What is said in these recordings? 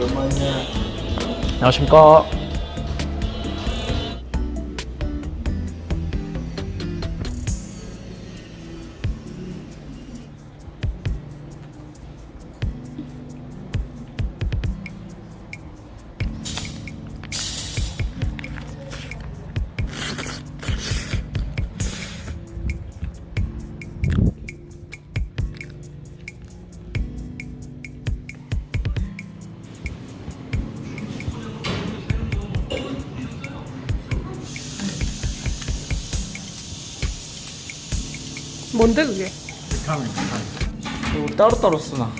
오랜만이야. 안녕하십니까. 뭔데 그게? 비타민, 비타민. 이거 따로따로 쓰나?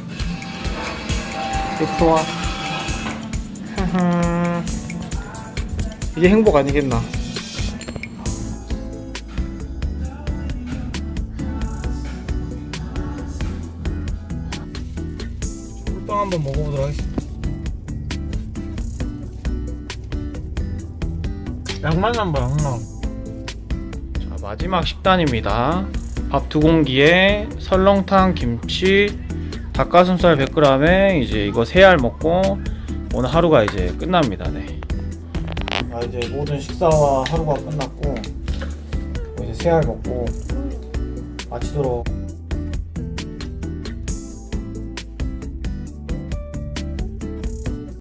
이거 와 이게 행복 아니겠나? 꿀빵 한번 먹어보도록 하겠습니다. 양만 한번. 자, 마지막 식단입니다. 밥 두 공기에 설렁탕, 김치, 닭가슴살 100g에 이제 이거 세 알 먹고 오늘 하루가 이제 끝납니다. 네. 아 이제 모든 식사와 하루가 끝났고 이제 세 알 먹고 마치도록